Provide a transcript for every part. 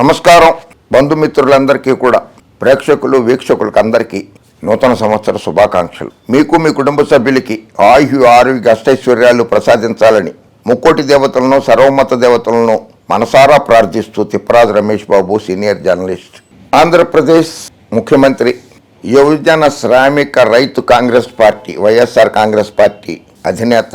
నమస్కారం. బంధుమిత్రులందరికీ కూడా ప్రేక్షకులు వీక్షకులకు అందరికీ నూతన సంవత్సర శుభాకాంక్షలు. మీకు మీ కుటుంబ సభ్యులకి ఆయు ఆరోగ్య అష్టైశ్వర్యాలు ప్రసాదించాలని ముక్కోటి దేవతలను సర్వమత దేవతలను మనసారా ప్రార్థిస్తూ తిప్పరాజు రమేష్ బాబు సీనియర్ జర్నలిస్ట్. ఆంధ్రప్రదేశ్ ముఖ్యమంత్రి Yuvajana Sramika Rythu Congress party YSR Congress party అధినేత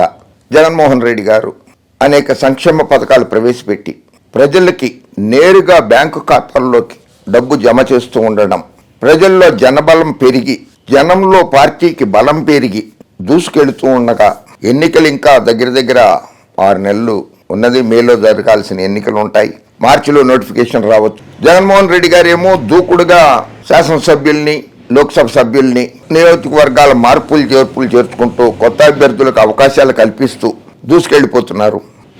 జగన్మోహన్ రెడ్డి గారు అనేక సంక్షేమ పథకాలు ప్రవేశపెట్టి ప్రజలకి నేరుగా బ్యాంకు ఖాతాల్లోకి డబ్బు జమ చేస్తూ ఉండడం ప్రజల్లో జనబలం పెరిగి జనంలో పార్టీకి బలం పెరిగి దూసుకెళ్తూ ఉండగా ఎన్నికలు ఇంకా దగ్గర దగ్గర ఆరు నెలలు ఉన్నది. మేలో జరగాల్సిన ఎన్నికలు ఉంటాయి. మార్చిలో నోటిఫికేషన్ రావచ్చు. జగన్మోహన్ రెడ్డి గారు ఏమో దూకుడుగా శాసనసభ్యుల్ని లోక్సభ సభ్యుల్ని నియోజకవర్గాల మార్పులు చేర్పులు చేర్చుకుంటూ కొత్త అభ్యర్థులకు అవకాశాలు కల్పిస్తూ దూసుకెళ్ళిపోతున్నారు.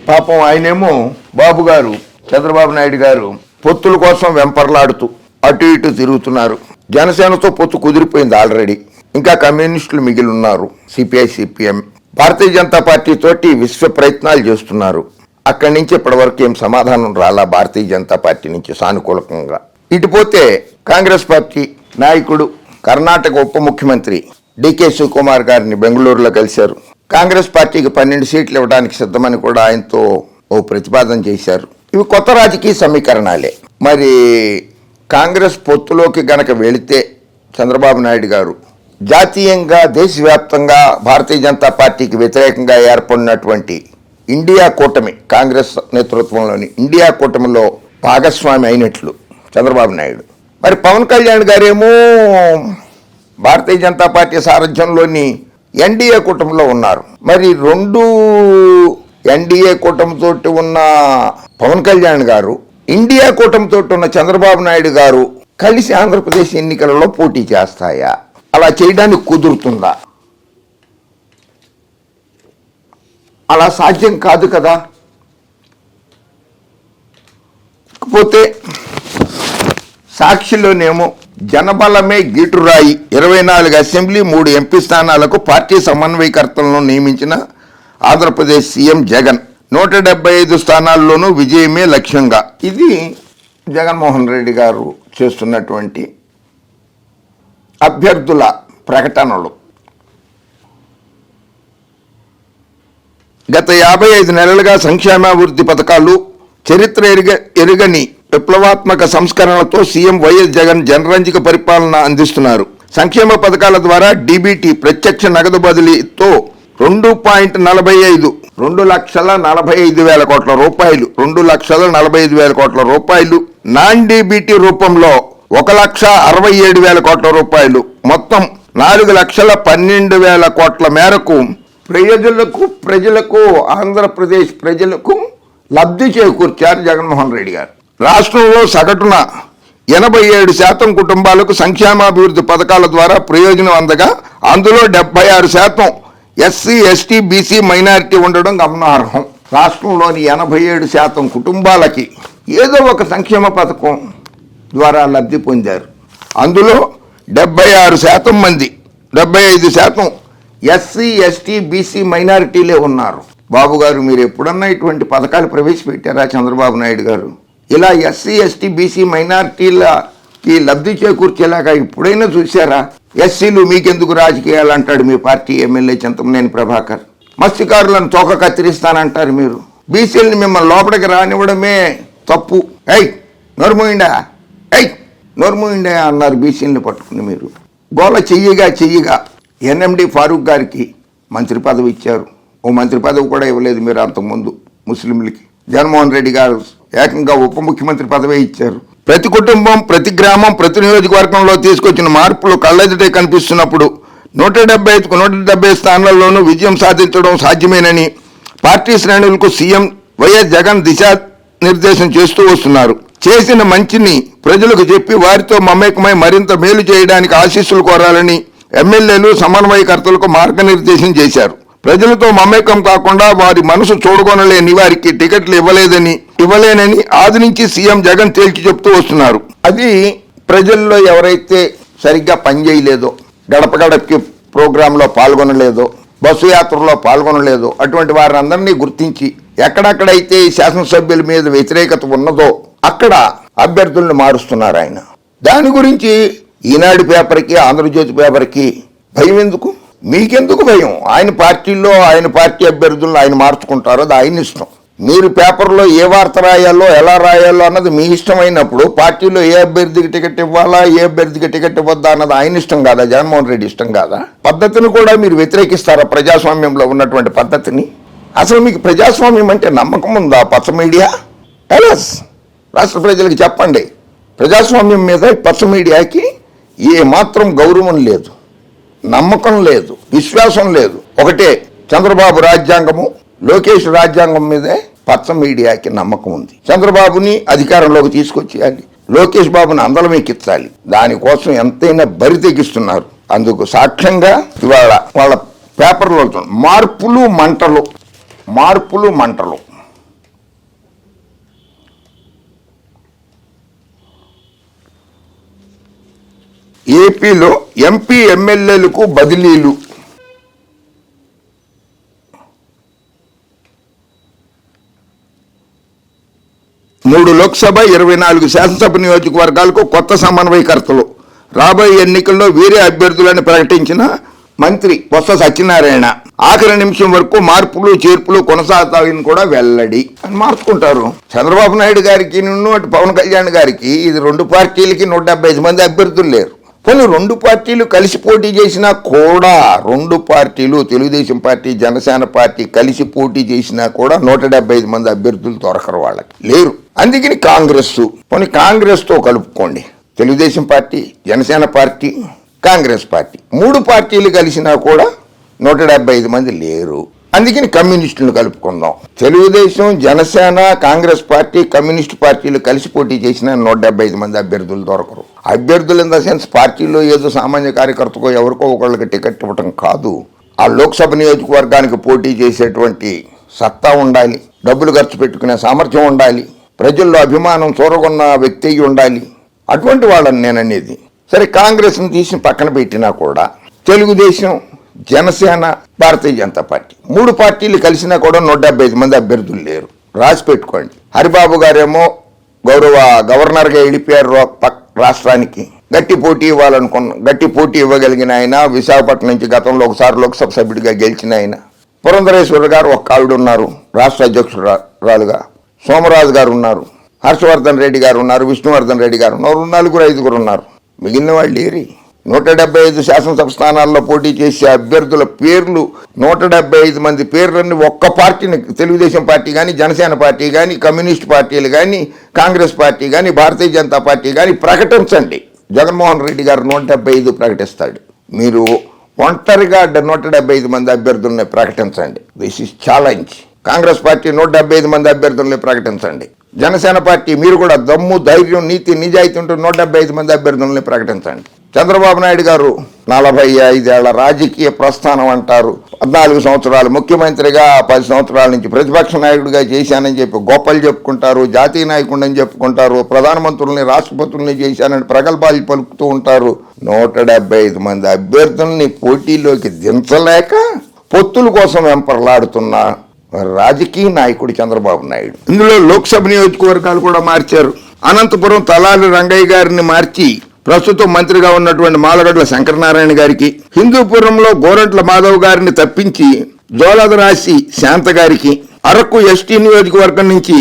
పాపం ఆయనేమో బాబు గారు చంద్రబాబు నాయుడు గారు పొత్తుల కోసం వెంపర్లాడుతూ అటు ఇటు తిరుగుతున్నారు. జనసేనతో పొత్తు కుదిరిపోయింది ఆల్రెడీ. ఇంకా కమ్యూనిస్టులు మిగిలి ఉన్నారు CPI CPM. Bharatiya Janata party తోటి విశ్వ ప్రయత్నాలు చేస్తున్నారు. అక్కడి నుంచి ఇప్పటి వరకు ఏం సమాధానం రాలా భారతీయ జనతా పార్టీ నుంచి సానుకూలకంగా? ఇటుపోతే కాంగ్రెస్ పార్టీ నాయకుడు కర్ణాటక ఉప ముఖ్యమంత్రి డికే శివకుమార్ గారిని బెంగళూరులో కలిశారు. కాంగ్రెస్ పార్టీకి పన్నెండు సీట్లు ఇవ్వడానికి సిద్ధమని కూడా ఆయనతో ఓ ప్రతిపాదన చేశారు. ఇవి కొత్త రాజకీయ సమీకరణాలే. మరి కాంగ్రెస్ పొత్తులోకి గనక వెళితే చంద్రబాబు నాయుడు గారు జాతీయంగా దేశవ్యాప్తంగా భారతీయ జనతా పార్టీకి వ్యతిరేకంగా ఏర్పడినటువంటి ఇండియా కూటమి కాంగ్రెస్ నేతృత్వంలోని ఇండియా కూటమిలో భాగస్వామి అయినట్లు చంద్రబాబు నాయుడు. మరి పవన్ కళ్యాణ్ గారేమో భారతీయ జనతా పార్టీ సారథ్యంలోని ఎన్డీఏ కూటమిలో ఉన్నారు. మరి రెండు ఎన్డీఏ కూటమితో ఉన్న పవన్ కళ్యాణ్ గారు ఇండియా కూటమితో ఉన్న చంద్రబాబు నాయుడు గారు కలిసి ఆంధ్రప్రదేశ్ ఎన్నికలలో పోటీ చేస్తాయా? అలా చేయడానికి కుదురుతుందా? అలా సాధ్యం కాదు కదా? పోతే సాక్షిలోనేమో జనబలమే గీటురాయి. ఇరవై నాలుగు అసెంబ్లీ మూడు ఎంపీ స్థానాలకు పార్టీ సమన్వయకర్తలను నియమించిన ఆంధ్రప్రదేశ్ సీఎం జగన్ నూట డెబ్బై ఐదు స్థానాల్లోనూ విజయమే లక్ష్యంగా. ఇది జగన్మోహన్ రెడ్డి గారు చేస్తున్నటువంటి అభ్యర్థుల ప్రకటనలు. గత యాభై ఐదు నెలలుగా సంక్షేమాభివృద్ధి పథకాలు చరిత్ర ఎరుగ ఎరుగని విప్లవాత్మక సంస్కరణలతో సీఎం వైఎస్ జగన్ జనరంజిక పరిపాలన అందిస్తున్నారు. సంక్షేమ పథకాల ద్వారా డీబీటీ ప్రత్యక్ష నగదు బదిలీతో రెండు పాయింట్ నలభై ఐదు రెండు లక్షల నలభై ఐదు వేల కోట్ల రూపాయలు రెండు లక్షల నలభై ఐదు వేల కోట్ల రూపాయలు. నాన్ డీబీటీ రూపంలో ఒక లక్ష అరవై ఏడు వేల కోట్ల రూపాయలు. మొత్తం నాలుగు లక్షల పన్నెండు వేల కోట్ల మేరకు ప్రజలకు ప్రజలకు ఆంధ్రప్రదేశ్ ప్రజలకు లబ్ధి చేకూర్చారు జగన్మోహన్ రెడ్డి గారు. రాష్ట్రంలో సగటున ఎనభై ఏడు శాతం కుటుంబాలకు సంక్షేమాభివృద్ధి పథకాల ద్వారా ప్రయోజనం అందగా అందులో డెబ్బై ఆరు శాతం ఎస్సీ ఎస్టీ బీసీ మైనారిటీ ఉండడం గమనార్హం. రాష్ట్రంలోని ఎనభై ఏడు శాతం కుటుంబాలకి ఏదో ఒక సంక్షేమ పథకం ద్వారా లబ్ధి పొందారు. అందులో డెబ్బై ఆరు శాతం మంది డెబ్బై ఐదు శాతం ఎస్సీ ఎస్టీ బీసీ మైనారిటీలే ఉన్నారు. బాబు గారు మీరు ఎప్పుడన్నా ఇటువంటి పథకాలు ప్రవేశపెట్టారా చంద్రబాబు నాయుడు గారు? ఇలా ఎస్సీ ఎస్టీ బీసీ మైనారిటీలకి లబ్ధి చేకూర్చేలాగా ఇప్పుడైనా చూసారా ఎస్సీలు మీకెందుకు రాజకీయాలు అంటాడు మీ పార్టీ ఎమ్మెల్యే చింతమనేని ప్రభాకర్. మత్స్యకారులను తోక కత్తిరిస్తానంటారు మీరు. బీసీలని మిమ్మల్ని లోపలికి రానివ్వడమే తప్పు. ఐ నోరుమోయిండా? ఐ నోరుమోయిండా అన్నారు బీసీని పట్టుకుని మీరు. గోల చెయ్యగా చెయ్యగా ఎన్ఎండి ఫారూక్ గారికి మంత్రి పదవి ఇచ్చారు. ఓ మంత్రి పదవి కూడా ఇవ్వలేదు మీరు అంతకుముందు ముస్లింలకి. జగన్మోహన్ రెడ్డి గారు ఏకంగా ఉప ముఖ్యమంత్రి పదవి ఇచ్చారు. ప్రతి కుటుంబం ప్రతి గ్రామం ప్రతి నియోజకవర్గంలో తీసుకొచ్చిన మార్పులు కళ్ళెదుటే కనిపిస్తున్నప్పుడు నూట డెబ్బై ఐదుకు నూట డెబ్బై స్థానాల్లోనూ విజయం సాధించడం సాధ్యమేనని పార్టీ శ్రేణులకు సీఎం వైఎస్ జగన్ దిశా నిర్దేశం చేస్తూ వస్తున్నారు. చేసిన మంచిని ప్రజలకు చెప్పి వారితో మమేకమై మరింత మేలు చేయడానికి ఆశీస్సులు కోరాలని ఎమ్మెల్యేలు సమన్వయకర్తలకు మార్గనిర్దేశం చేశారు. ప్రజలతో మమేకం కాకుండా వారి మనసు చూడగొనలేని వారికి టికెట్లు ఇవ్వలేదని ఇవ్వలేనని ఆది నుంచి సీఎం జగన్ తేల్చి చెప్తూ వస్తున్నారు. అది ప్రజల్లో ఎవరైతే సరిగ్గా పనిచేయలేదో గడప గడపకి ప్రోగ్రాంలో పాల్గొనలేదో బస్సు యాత్రలో పాల్గొనలేదు అటువంటి వారందరినీ గుర్తించి ఎక్కడెక్కడైతే ఈ శాసనసభ్యుల మీద వ్యతిరేకత ఉన్నదో అక్కడ అభ్యర్థులను మారుస్తున్నారు ఆయన. దాని గురించి ఈనాడు పేపర్కి ఆంధ్రజ్యోతి పేపర్కి భయం ఎందుకు? మీకెందుకు భయం? ఆయన పార్టీలో ఆయన పార్టీ అభ్యర్థులను ఆయన మార్చుకుంటారో అది ఆయన ఇష్టం. మీరు పేపర్లో ఏ వార్త రాయాలో ఎలా రాయాలో అన్నది మీ ఇష్టమైనప్పుడు పార్టీలో ఏ అభ్యర్థికి టికెట్ ఇవ్వాలా ఏ అభ్యర్థికి టికెట్ ఇవ్వద్దా అన్నది ఆయన ఇష్టం కాదా? జగన్మోహన్ రెడ్డి ఇష్టం కాదా? పద్ధతిని కూడా మీరు వ్యతిరేకిస్తారా ప్రజాస్వామ్యంలో ఉన్నటువంటి పద్ధతిని? అసలు మీకు ప్రజాస్వామ్యం అంటే నమ్మకం ఉందా పచ్చ మీడియా? టెలస్ రాష్ట్ర ప్రజలకు చెప్పండి. ప్రజాస్వామ్యం మీద పచ్చ మీడియాకి ఏ మాత్రం గౌరవం లేదు. నమ్మకం లేదు విశ్వాసం లేదు. ఒకటే చంద్రబాబు రాజ్యాంగము లోకేష్ రాజ్యాంగం మీదే పచ్చ మీడియాకి నమ్మకం ఉంది. చంద్రబాబుని అధికారంలోకి తీసుకొచ్చేయాలి. లోకేష్ బాబుని అందలం ఎక్కించాలి. దానికోసం ఎంతైనా బరి తెగిస్తున్నారు. అందుకు సాక్ష్యంగా ఇవాళ వాళ్ళ పేపర్లో మార్పులు మంటలు మార్పులు మంటలు. ఏపీలో ఎంపీ ఎమ్మెల్యేలకు బదిలీలు. మూడు లోక్సభ ఇరవై నాలుగు శాసనసభ నియోజకవర్గాలకు కొత్త సమన్వయకర్తలు. రాబోయే ఎన్నికల్లో వీరే అభ్యర్థులను ప్రకటించిన మంత్రి బొత్స సత్యనారాయణ. ఆఖరి నిమిషం వరకు మార్పులు చేర్పులు కొనసాగుతాయని కూడా వెల్లడి. అని మార్చుకుంటారు. చంద్రబాబు నాయుడు గారికి నిన్ను అటు పవన్ కళ్యాణ్ గారికి ఇది రెండు పార్టీలకి నూట ఐదు మంది అభ్యర్థులు లేరు. పోనీ రెండు పార్టీలు కలిసి పోటీ చేసినా కూడా రెండు పార్టీలు తెలుగుదేశం పార్టీ జనసేన పార్టీ కలిసి పోటీ చేసినా కూడా నూట డెబ్బై ఐదు మంది అభ్యర్థులు దొరకరు వాళ్ళకి. లేరు. అందుకని కాంగ్రెస్ పోనీ కాంగ్రెస్తో కలుపుకోండి. Telugu Desam party Janasena party Congress party. మూడు పార్టీలు కలిసినా కూడా నూట ఐదు మంది లేరు. అందుకని కమ్యూనిస్టులను కలుపుకుందాం. తెలుగుదేశం జనసేన కాంగ్రెస్ పార్టీ కమ్యూనిస్ట్ పార్టీలు కలిసి పోటీ చేసిన నూట డెబ్బై ఐదు మంది అభ్యర్థులు దొరకరు. అభ్యర్థులు ఇన్ ద సెన్స్ పార్టీలో ఏదో సామాన్య కార్యకర్తకో ఎవరికో ఒకళ్ళకి టికెట్ ఇవ్వటం కాదు. ఆ లోక్సభ నియోజకవర్గానికి పోటీ చేసేటువంటి సత్తా ఉండాలి. డబ్బులు ఖర్చు పెట్టుకునే సామర్థ్యం ఉండాలి. ప్రజల్లో అభిమానం చూరగొన్న వ్యక్తి ఉండాలి. అటువంటి వాళ్ళని నేను అనేది సరే కాంగ్రెస్ని తీసి పక్కన పెట్టినా కూడా తెలుగుదేశం జనసేన భారతీయ జనతా పార్టీ మూడు పార్టీలు కలిసినా కూడా నూట డెబ్బై ఐదు మంది అభ్యర్థులు లేరు. రాసి పెట్టుకోండి. హరిబాబు గారేమో గౌరవ గవర్నర్గా వెళ్ళిపోయారు. పక్క రాష్ట్రానికి గట్టి పోటీ ఇవ్వాలనుకున్న గట్టి పోటీ ఇవ్వగలిగిన ఆయన విశాఖపట్నం నుంచి గతంలో ఒకసారి లోక్సభ సభ్యుడిగా గెలిచిన ఆయన. పురంధరేశ్వర గారు ఒక ఆవిడ ఉన్నారు రాష్ట్ర అధ్యక్షురాలుగా సోమరాజు గారు ఉన్నారు హర్షవర్ధన్ రెడ్డి గారు ఉన్నారు విష్ణువర్ధన్ రెడ్డి గారు ఉన్నారు నలుగురు ఐదుగురు ఉన్నారు. మిగిలిన వాళ్ళు ఏరి నూట డెబ్బై ఐదు శాసనసభ స్థానాల్లో పోటీ చేసే అభ్యర్థుల పేర్లు నూట డెబ్బై ఐదు మంది పేర్లన్నీ ఒక్క పార్టీని తెలుగుదేశం పార్టీ కానీ జనసేన పార్టీ కానీ కమ్యూనిస్ట్ పార్టీలు కానీ కాంగ్రెస్ పార్టీ కానీ భారతీయ జనతా పార్టీ కానీ ప్రకటించండి. జగన్మోహన్ రెడ్డి గారు నూట డెబ్బై ఐదు ప్రకటిస్తాడు. మీరు ఒంటరిగా నూట డెబ్బై ఐదు మంది అభ్యర్థుల్ని ప్రకటించండి. This is challenge Congress party నూట డెబ్బై ఐదు మంది అభ్యర్థుల్ని ప్రకటించండి. జనసేన పార్టీ మీరు కూడా దమ్ము ధైర్యం నీతి నిజాయితీ ఉంటూ నూట డెబ్బై ఐదు మంది అభ్యర్థుల్ని ప్రకటించండి. చంద్రబాబు నాయుడు గారు నలభై ఐదేళ్ళ రాజకీయ ప్రస్థానం అంటారు. పద్నాలుగు సంవత్సరాలు ముఖ్యమంత్రిగా పది సంవత్సరాల నుంచి ప్రతిపక్ష నాయకుడిగా చేశానని చెప్పి గొప్పలు చెప్పుకుంటారు జాతీయ నాయకుడిని చెప్పుకుంటారు ప్రధానమంత్రుల్ని రాష్ట్రపతుల్ని చేశానని ప్రగల్భాలు పలుకుతూ ఉంటారు. నూట డెబ్బై ఐదు మంది అభ్యర్థుల్ని పోటీలోకి దించలేక పొత్తుల కోసం వెంపర్లాడుతున్న రాజకీయ నాయకుడు చంద్రబాబు నాయుడు. ఇందులో లోక్సభ నియోజకవర్గాలు కూడా మార్చారు. అనంతపురం తలాలి రంగయ్య గారిని మార్చి ప్రస్తుతం మంత్రిగా ఉన్నటువంటి మాలగడ్ల శంకరనారాయణ గారికి హిందూపురంలో గోరంట్ల మాధవ్ గారిని తప్పించి జోలదరాశి శాంత గారికి అరకు ఎస్టీ నియోజకవర్గం నుంచి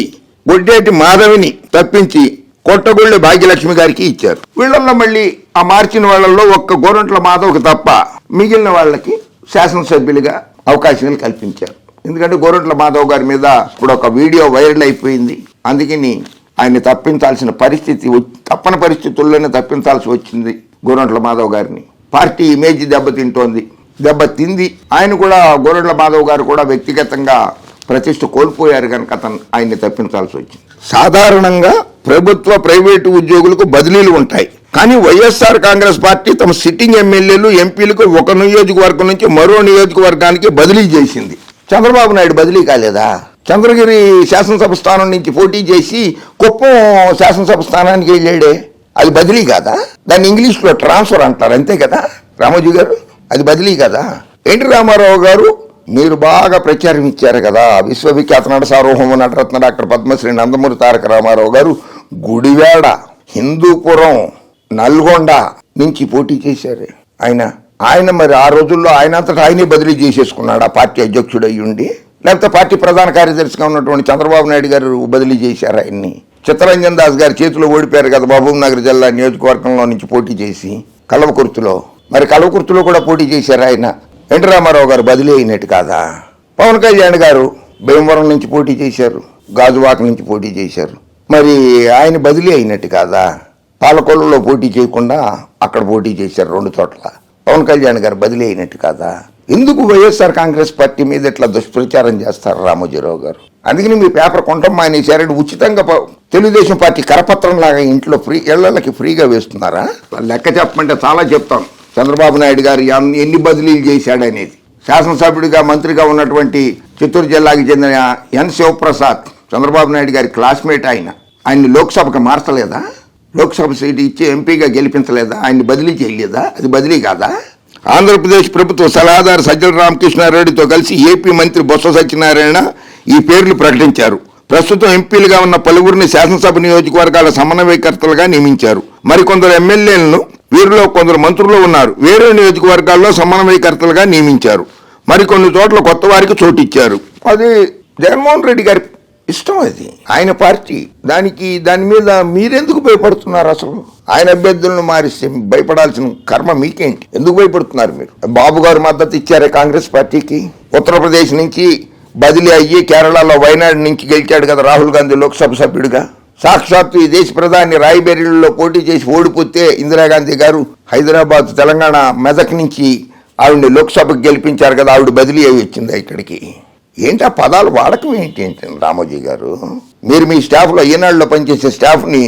గొడ్డేటి మాధవిని తప్పించి కొట్టగొళ్ళ భాగ్యలక్ష్మి గారికి ఇచ్చారు. వీళ్ళల్లో మళ్ళీ ఆ మార్చిన వాళ్ళల్లో ఒక్క గోరంట్ల మాధవ్కి తప్ప మిగిలిన వాళ్ళకి శాసనసభ్యులుగా అవకాశాలు కల్పించారు. ఎందుకంటే గోరంట్ల మాధవ్ గారి మీద ఇప్పుడు ఒక వీడియో వైరల్ అయిపోయింది. అందుకని ఆయన్ని తప్పించాల్సిన పరిస్థితి తప్పని పరిస్థితుల్లోనే తప్పించాల్సి వచ్చింది గోరంట్ల మాధవ్ గారిని. పార్టీ ఇమేజ్ దెబ్బతింటోంది దెబ్బతింది. ఆయన కూడా గోరంట్ల మాధవ్ గారు కూడా వ్యక్తిగతంగా ప్రతిష్ట కోల్పోయారు కనుక అతను ఆయన్ని తప్పించాల్సి వచ్చింది. సాధారణంగా ప్రభుత్వ ప్రైవేటు ఉద్యోగులకు బదిలీలు ఉంటాయి. కానీ వైఎస్ఆర్ కాంగ్రెస్ పార్టీ తమ సిట్టింగ్ ఎమ్మెల్యేలు ఎంపీలకు ఒక నియోజకవర్గం నుంచి మరో నియోజకవర్గానికి బదిలీ చేసింది. చంద్రబాబు నాయుడు బదిలీ కాలేదా? చంద్రగిరి శాసనసభ స్థానం నుంచి పోటీ చేసి కుప్పం శాసనసభ స్థానానికి వెళ్ళాడే. అది బదిలీ కాదా? దాన్ని ఇంగ్లీష్లో ట్రాన్స్ఫర్ అంటారు అంతే కదా? రామోజీ గారు అది బదిలీ కదా? ఎన్టీ రామారావు గారు మీరు బాగా ప్రచారం ఇచ్చారు కదా. విశ్వవిఖ్యాత నట సార్వభౌమ నటరత్న డాక్టర్ పద్మశ్రీ నందమూరి తారక రామారావు గారు గుడివాడ హిందూపురం నల్గొండ నుంచి పోటీ చేశారు. ఆయన ఆయన మరి ఆ రోజుల్లో ఆయన అంతటా ఆయనే బదిలీ చేసేసుకున్నాడు ఆ పార్టీ అధ్యక్షుడు అయ్యుండి లేకపోతే పార్టీ ప్రధాన కార్యదర్శిగా ఉన్నటువంటి చంద్రబాబు నాయుడు గారు బదిలీ చేశారు ఆయన్ని. చిత్తరంజన్ దాస్ గారి చేతిలో ఓడిపోయారు కదా మహబూబ్ నగర్ జిల్లా నియోజకవర్గంలో నుంచి పోటీ చేసి కలవకుర్తిలో. మరి కలవకుర్తిలో కూడా పోటీ చేశారు ఆయన. ఎన్టీ రామారావు గారు బదిలీ అయినట్టు కాదా? పవన్ కళ్యాణ్ గారు భీమవరం నుంచి పోటీ చేశారు. గాజువాక నుంచి పోటీ చేశారు. మరి ఆయన బదిలీ అయినట్టు కాదా? పాలకొల్లులో పోటీ చేయకుండా అక్కడ పోటీ చేశారు రెండు చోట్ల. పవన్ కళ్యాణ్ గారు బదిలీ అయినట్టు కాదా? ఎందుకు వైఎస్ఆర్ కాంగ్రెస్ పార్టీ మీద ఇట్లా దుష్ప్రచారం చేస్తారు రామోజీరావు గారు? అందుకని మీ పేపర్ కొంటాం మానేశారని ఉచితంగా తెలుగుదేశం పార్టీ కరపత్రం లాగా ఇంట్లో ఫ్రీ ఇళ్ళకి ఫ్రీగా వేస్తున్నారా? లెక్క చెప్పమంటే చాలా చెప్తాం. చంద్రబాబు నాయుడు గారు ఎన్- ఎన్ని బదిలీలు చేశాడనేది శాసనసభ్యుడిగా మంత్రిగా ఉన్నటువంటి చిత్తూరు జిల్లాకి చెందిన ఎన్ శివప్రసాద్ చంద్రబాబు నాయుడు గారి క్లాస్మేట్ ఆయన. ఆయన్ని లోక్సభకు మార్చలేదా? లోక్సభ సీటు ఇచ్చి ఎంపీగా గెలిపించలేదా? ఆయన్ని బదిలీ చేయలేదా? అది బదిలీ కాదా? ఆంధ్రప్రదేశ్ ప్రభుత్వ సలహాదారు సజ్జల రామకృష్ణారెడ్డితో కలిసి ఏపీ మంత్రి బొత్స సత్యనారాయణ ఈ పేర్లు ప్రకటించారు. ప్రస్తుతం ఎంపీలుగా ఉన్న పలువురిని శాసనసభ నియోజకవర్గాల సమన్వయకర్తలుగా నియమించారు. మరికొందరు ఎమ్మెల్యేలను వీరిలో కొందరు మంత్రులు ఉన్నారు. వేరే నియోజకవర్గాల్లో సమన్వయకర్తలుగా నియమించారు. మరికొన్ని చోట్ల కొత్త వారికి చోటిచ్చారు. అది జగన్మోహన్ రెడ్డి గారి ఇష్టం అది. ఆయన పార్టీ. దానికి దాని మీద మీరెందుకు భయపడుతున్నారు అసలు? ఆయన అభ్యర్థులను మారిస్తే భయపడాల్సిన కర్మ మీకేంటి? ఎందుకు భయపడుతున్నారు మీరు? బాబు గారు మద్దతు ఇచ్చారే కాంగ్రెస్ పార్టీకి? ఉత్తరప్రదేశ్ నుంచి బదిలీ అయ్యి కేరళలో వైనాడు నుంచి గెలిచాడు కదా రాహుల్ గాంధీ లోక్సభ సభ్యుడిగా. సాక్షాత్తు ఈ దేశ ప్రధాని రాయ్బెరీలో పోటీ చేసి ఓడిపోతే ఇందిరాగాంధీ గారు హైదరాబాద్ తెలంగాణ మెదక్ నుంచి ఆవిడని లోక్సభకు గెలిపించారు కదా ఆవిడ బదిలీ అయి వచ్చింది ఇక్కడికి. ఏంటి ఆ పదాలు వాడకం ఏంటి ఏంటి రామోజీ గారు? మీరు మీ స్టాఫ్లో ఈనాడులో పనిచేసే స్టాఫ్ని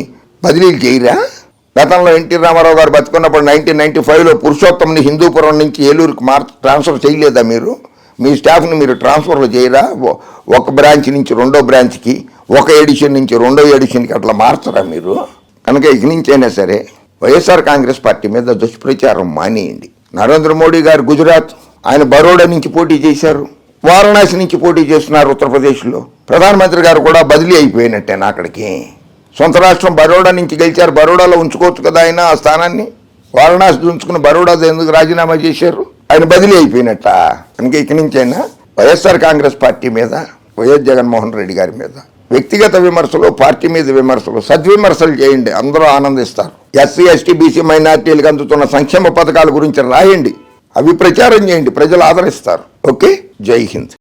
బదిలీలు చేయరా? గతంలో ఎన్టీ రామారావు గారు బతుకున్నప్పుడు నైన్టీన్ నైన్టీ ఫైవ్లో పురుషోత్తంని హిందూపురం నుంచి ఏలూరుకి మార్ ట్రాన్స్ఫర్ చేయలేదా మీరు? మీ స్టాఫ్ని మీరు ట్రాన్స్ఫర్లు చేయరా? ఒక బ్రాంచ్ నుంచి రెండో బ్రాంచ్కి ఒక ఎడిషన్ నుంచి రెండో ఎడిషన్కి అట్లా మార్చరా మీరు? కనుక ఇక నుంచైనా సరే వైఎస్ఆర్ కాంగ్రెస్ పార్టీ మీద దుష్ప్రచారం మానేయండి. నరేంద్ర మోడీ గారు గుజరాత్ ఆయన బరోడా నుంచి పోటీ చేశారు. వారణాసి నుంచి పోటీ చేస్తున్నారు ఉత్తరప్రదేశ్లో. ప్రధానమంత్రి గారు కూడా బదిలీ అయిపోయినట్టేనా అక్కడికి? సొంత రాష్ట్రం బరోడా నుంచి గెలిచారు. బరోడాలో ఉంచుకోవచ్చు కదా ఆయన ఆ స్థానాన్ని? వారణాసి ఉంచుకుని బరోడా ఎందుకు రాజీనామా చేశారు? ఆయన బదిలీ అయిపోయినట్ట. కనుక ఇక నుంచైనా వైఎస్ఆర్ కాంగ్రెస్ పార్టీ మీద వైఎస్ జగన్మోహన్ రెడ్డి గారి మీద. వ్యక్తిగత విమర్శలు పార్టీ మీద విమర్శలు సద్విమర్శలు చేయండి. అందరూ ఆనందిస్తారు. ఎస్సీ ఎస్టీ బీసీ మైనార్టీలకు అందుతున్న సంక్షేమ పథకాల గురించి రాయండి. అవి ప్రచారం చేయండి. ప్రజలు ఆదరిస్తారు. ఓకే? జై హింద్.